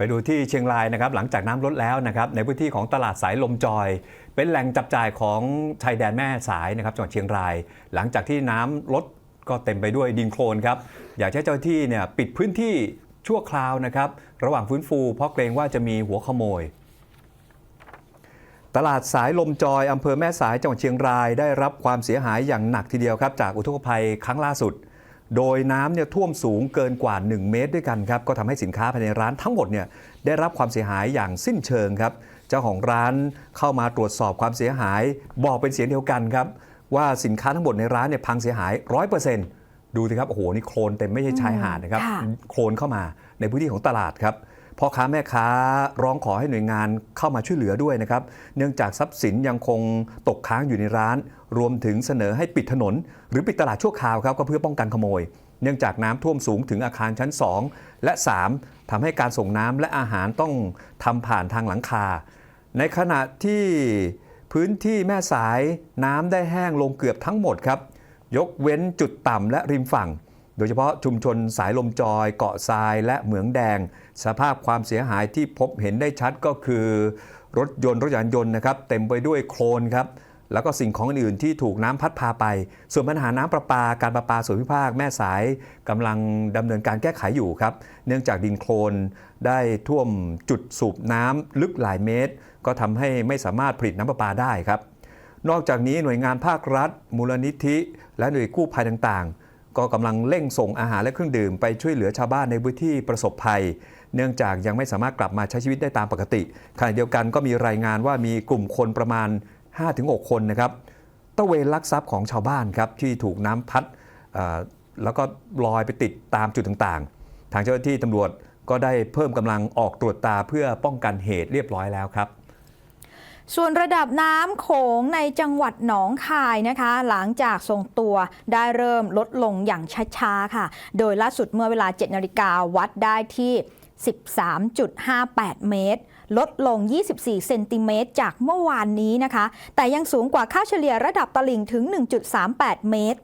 ไปดูที่เชียงรายนะครับหลังจากน้ำลดแล้วนะครับในพื้นที่ของตลาดสายลมจอย เป็นแหล่งจับจ่ายของชายแดนแม่สายนะครับจังหวัดเชียงราย หลังจากที่น้ำลดก็เต็มไปด้วยดินโคลนครับอยากให้เจ้าที่เนี่ยปิดพื้นที่ชั่วคราวนะครับระหว่างฟื้นฟู เพราะเกรงว่าจะมีหัวขโมย ตลาดสายลมจอยอำเภอแม่สายจังหวัดเชียงราย ได้รับความเสียหายอย่างหนักทีเดียวครับจากอุทกภัยครั้งล่าสุด โดยน้ำเนี่ยท่วมสูงเกินกว่า 1 เมตรด้วยกันครับก็ทำให้สินค้าภายในร้านทั้งหมดเนี่ยได้รับความเสียหายอย่างสิ้นเชิงครับเจ้าของร้านเข้ามาตรวจสอบความเสียหาย บอกเป็นเสียงเดียวกันครับ ว่าสินค้าทั้งหมดในร้านเนี่ยพังเสียหาย 100%ดูสิครับโอ้โหนี่โคลนเต็มไม่ใช่ชายหาดนะครับค่ะโคลนเข้ามาในพื้นที่ของตลาดครับ พ่อค้าแม่ค้าร้องขอให้หน่วยงานเข้ามาช่วยเหลือด้วยนะครับ เนื่องจากทรัพย์สินยังคงตกค้างอยู่ในร้าน รวมถึงเสนอให้ปิดถนน หรือปิดตลาดชั่วคราวครับก็เพื่อป้องกันขโมย เนื่องจากน้ำท่วมสูงถึงอาคารชั้น 2 และ 3ทำให้การส่งน้ำและอาหารต้องทำผ่านทางหลังคา ในขณะที่พื้นที่แม่สายน้ำได้แห้งลงเกือบทั้งหมดครับ ยกเว้นจุดต่ำและริมฝั่ง โดยเฉพาะชุมชนสายลมจอย เกาะทรายและเหมืองแดง สภาพความเสียหายที่พบเห็นได้ชัดก็คือ รถยนต์รถยานยนต์นะครับเต็มไปด้วยโคลนครับแล้วก็สิ่งของอื่นๆที่ถูกน้ำพัดพาไป ส่วนปัญหาน้ำประปา การประปาส่วนภูมิภาคแม่สายกำลังดำเนินการแก้ไขอยู่ครับ เนื่องจากดินโคลนได้ท่วมจุดสูบน้ำลึกหลายเมตร ก็ทำให้ไม่สามารถผลิตน้ำประปาได้ครับ นอกจากนี้หน่วยงานภาครัฐ มูลนิธิ และหน่วยกู้ภัยต่าง ก็กำลังเร่งส่งอาหารและเครื่องดื่มไปช่วยเหลือชาวบ้านในพื้นที่ประสบภัย เนื่องจากยังไม่สามารถกลับมาใช้ชีวิตได้ตามปกติขณะเดียวกันก็มีรายงานว่ามีกลุ่มคนประมาณ 5-6 คนนะครับตะเวนลักทรัพย์ของชาวบ้านครับที่ถูกน้ำพัดแล้วก็ลอยไปติดตามจุดต่างๆ ทางเจ้าหน้าที่ตำรวจก็ได้เพิ่มกำลังออกตรวจตาเพื่อป้องกันเหตุเรียบร้อยแล้วครับ ส่วนระดับน้ำโขงในจังหวัดหนองคายนะคะ หลังจากทรงตัวได้เริ่มลดลงอย่างช้าๆค่ะ โดยล่าสุดเมื่อเวลา 7 นาฬิกาวัดได้ที่ 13.58 เมตร ลดลง 24 เซนติเมตรจากเมื่อวานนี้นะคะ แต่ยังสูงกว่าค่าเฉลี่ยระดับตลิ่งถึง 1.38 เมตร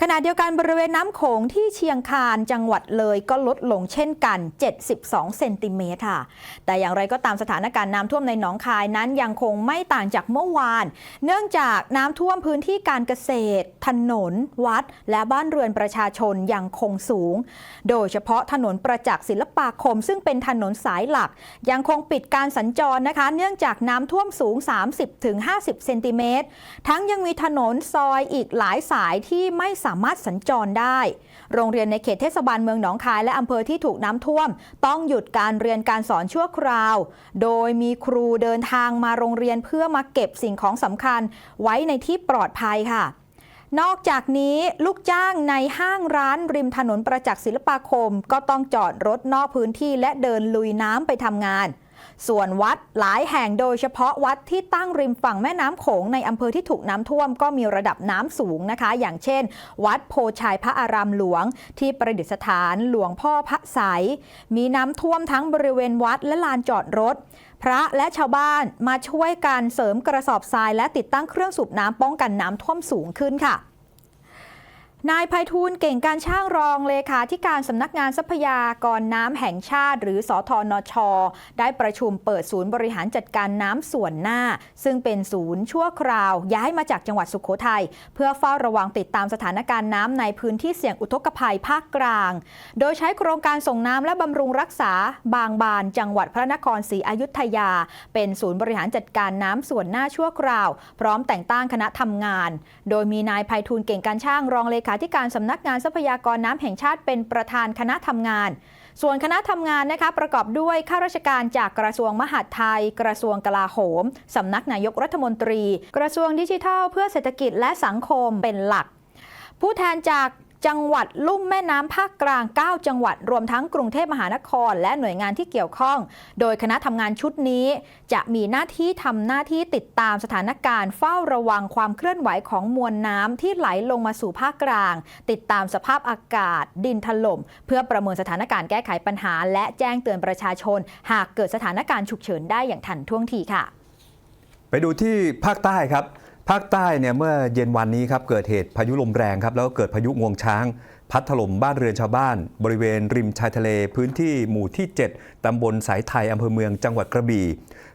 ขณะเดียวกันบริเวณน้ำโขงที่เชียงคานจังหวัดเลยก็ลดลงเช่นกัน 72 เซนติเมตรค่ะ แต่อย่างไรก็ตามสถานการณ์น้ำท่วมในหนองคายนั้นยังคงไม่ต่างจากเมื่อวาน เนื่องจากน้ำท่วมพื้นที่การเกษตร ถนน วัด และบ้านเรือนประชาชนยังคงสูง โดยเฉพาะถนนประจักษ์ศิลปาคม ซึ่งเป็นถนนสายหลัก ยังคงปิดการสัญจรนะคะ เนื่องจากน้ำท่วมสูง 30-50 เซนติเมตร ทั้งยังมีถนนซอยอีกหลายสายที่ไม่สามารถสัญจรได้ โรงเรียนในเขตเทศบาลเมืองหนองคายและอำเภอที่ถูกน้ำท่วม ต้องหยุดการเรียนการสอนชั่วคราว โดยมีครูเดินทางมาโรงเรียนเพื่อมาเก็บสิ่งของสำคัญไว้ในที่ปลอดภัยค่ะนอกจากนี้ลูกจ้างในห้างร้านริมถนนประจักษ์ศิลปาคม ก็ต้องจอดรถนอกพื้นที่และเดินลุยน้ำไปทำงาน ส่วนวัดหลายแห่งโดยเฉพาะวัดที่ตั้งริมฝั่งแม่น้ำโขงในอำเภอที่ถูกน้ำท่วมก็มีระดับน้ำสูงนะคะ อย่างเช่น วัดโพชัยพระอารามหลวง ที่ประดิษฐานหลวงพ่อพระใสยมีน้ำท่วมทั้งบริเวณวัดและลานจอดรถ พระและชาวบ้านมาช่วยกันเสริมกระสอบทรายและติดตั้งเครื่องสูบน้ำป้องกันน้ำท่วมสูงขึ้นค่ะ นายภัยทูลเก่งการช่างรองเลขาธิการสำนักงานทรัพยากรน้ำแห่งชาติ หรือสอทอนช ได้ประชุมเปิดศูนย์บริหารจัดการน้ำส่วนหน้า ซึ่งเป็นศูนย์ชั่วคราว ย้ายมาจากจังหวัดสุขโขทัยเพื่อเฝ้าระวังติดตามสถานการณ์น้ำในพื้นที่เสี่ยงอุทกภัยภาคกลาง โดยใช้โครงการส่งน้ำและบำรุงรักษา บางบาน จังหวัดพระนครศรีอยุธยา เป็นศูนย์บริหารจัดการน้ำส่วนหน้าชั่วคราว พร้อมแต่งตั้งคณะทำงาน โดยมีนายภัยทูลเก่งการช่างรองเลขาธิการสำนักงานทรัพยากรน้ำแห่งชาติเป็นประธานคณะทำงาน ส่วนคณะทำงานนะคะประกอบด้วยข้าราชการจากกระทรวงมหาดไทย กระทรวงกลาโหมสำนักนายกรัฐมนตรี กระทรวงดิจิทัล เพื่อเศรษฐกิจและสังคมเป็นหลัก ผู้แทนจาก จังหวัดลุ่มแม่น้ำภาคกลาง 9 จังหวัด รวมทั้งกรุงเทพมหานคร และหน่วยงานที่เกี่ยวข้อง โดยคณะทำงานชุดนี้ จะมีหน้าที่ทำหน้าที่ติดตามสถานการณ์เฝ้าระวังความเคลื่อนไหวของมวลน้ำที่ไหลลงมาสู่ภาคกลาง ติดตามสภาพอากาศ ดินถล่ม เพื่อประเมินสถานการณ์แก้ไขปัญหา และแจ้งเตือนประชาชน หากเกิดสถานการณ์ฉุกเฉินได้อย่างทันท่วงทีค่ะ ไปดูที่ภาคใต้ครับ ภาคใต้เนี่ยเมื่อเย็นวันนี้ครับเกิดเหตุพายุลมแรงครับแล้วก็เกิดพายุงวงช้าง พัดถล่มบ้านเรือนชาวบ้าน บริเวณริมชายทะเลพื้นที่หมู่ที่ 7 ตำบลสายไทยอำเภอเมืองจังหวัดกระบี่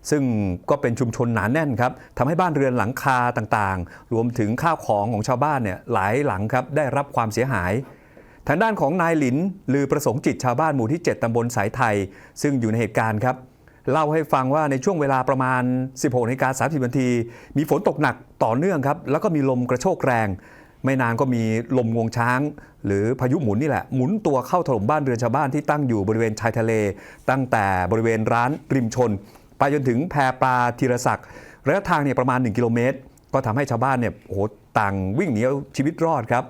ซึ่งก็เป็นชุมชนหนาแน่นครับทำให้บ้านเรือนหลังคาต่างๆ รวมถึงข้าวของของชาวบ้านเนี่ยหลายหลังครับได้รับความเสียหายทางด้านของนายหลินลือประสงค์จิตชาวบ้านหมู่ที่ 7 ตำบลสายไทย ซึ่งอยู่ในเหตุการณ์ครับ เล่าให้ฟังว่าในช่วงเวลาประมาณ 16นาฬิกา30นาที มีฝนตกหนักต่อเนื่องครับ แล้วก็มีลมกระโชกแรง ไม่นานก็มีลมงวงช้าง หรือพายุหมุนนี่แหละ หมุนตัวเข้าถล่มบ้านเรือนชาวบ้านที่ตั้งอยู่บริเวณชายทะเล ตั้งแต่บริเวณร้านริมชน ไปจนถึงแพปลาธีรศักดิ์ระยะทางเนี่ยประมาณ 1 กิโลเมตร ก็ทำให้ชาวบ้านเนี่ยโอ้โหต่างวิ่งหนีเอาชีวิตรอดครับ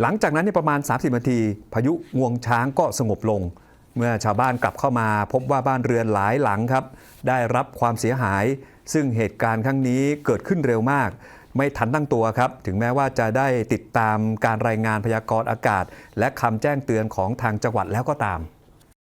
หลังจากนั้นเนี่ยประมาณ 30นาที พายุงวงช้างก็สงบลง เมื่อชาวบ้านกลับเข้ามาพบว่าบ้านเรือนหลายหลังครับ ได้รับความเสียหาย ซึ่งเหตุการณ์ครั้งนี้เกิดขึ้นเร็วมาก ไม่ทันตั้งตัวครับ ถึงแม้ว่าจะได้ติดตามการรายงานพยากรณ์อากาศ และคำแจ้งเตือนของทางจังหวัดแล้วก็ตาม